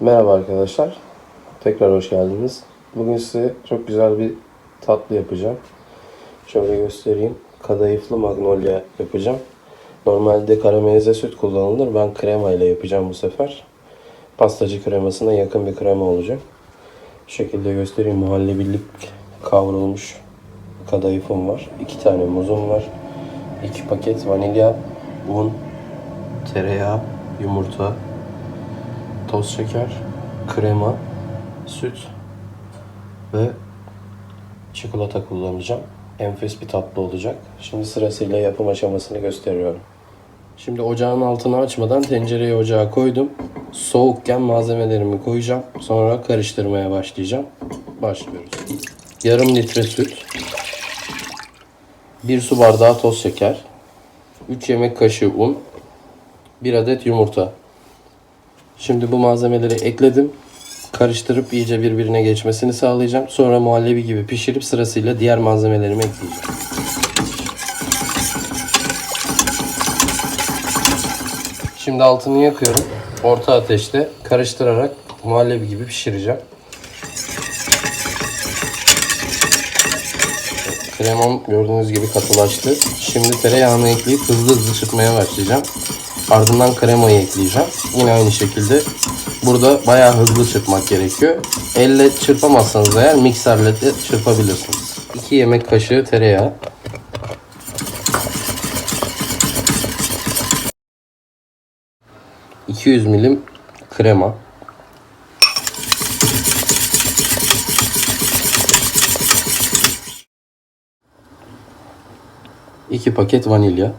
Merhaba arkadaşlar. Tekrar hoş geldiniz. Bugün size çok güzel bir tatlı yapacağım. Şöyle göstereyim. Kadayıflı magnolia yapacağım. Normalde karamelize süt kullanılır. Ben krema ile yapacağım bu sefer. Pastacı kremasına yakın bir krema olacak. Şu şekilde göstereyim. Muhallebilik kavrulmuş kadayıfım var. iki tane muzum var. iki paket vanilya, un, tereyağı, yumurta, toz şeker, krema, süt ve çikolata kullanacağım. Enfes bir tatlı olacak. Şimdi sırasıyla yapım aşamasını gösteriyorum. Şimdi ocağın altını açmadan tencereyi ocağa koydum. Soğukken malzemelerimi koyacağım. Sonra karıştırmaya başlayacağım. Başlıyoruz. Yarım litre süt. 1 su bardağı toz şeker. 3 yemek kaşığı un. 1 adet yumurta. Şimdi bu malzemeleri ekledim. Karıştırıp iyice birbirine geçmesini sağlayacağım. Sonra muhallebi gibi pişirip sırasıyla diğer malzemelerimi ekleyeceğim. Şimdi altını yakıyorum. Orta ateşte karıştırarak muhallebi gibi pişireceğim. Kremam gördüğünüz gibi katılaştı. Şimdi tereyağını ekleyip hızlı hızlı çırpmaya başlayacağım. Ardından kremayı ekleyeceğim. Yine aynı şekilde burada bayağı hızlı çırpmak gerekiyor. Elle çırpamazsanız eğer mikserle de çırpabilirsiniz. 2 yemek kaşığı tereyağı. ...200 milim krema. İki paket vanilya.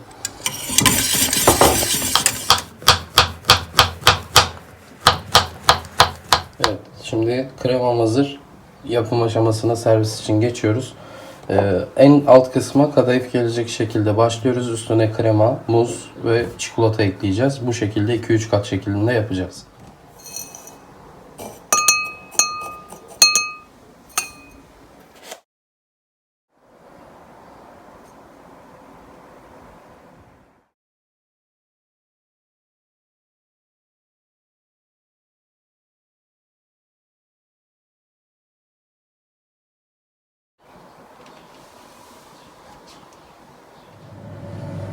Evet, şimdi kremam hazır. Yapım aşamasına servis için geçiyoruz. Ee, en alt kısma kadayıf gelecek şekilde başlıyoruz. Üstüne krema, muz ve çikolata ekleyeceğiz. Bu şekilde 2-3 kat şeklinde yapacağız.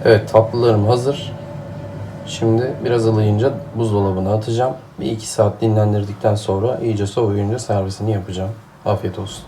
Evet tatlılarım hazır. Şimdi biraz ılıyınca buzdolabına atacağım. Bir iki saat dinlendirdikten sonra iyice soğuyunca servisini yapacağım. Afiyet olsun.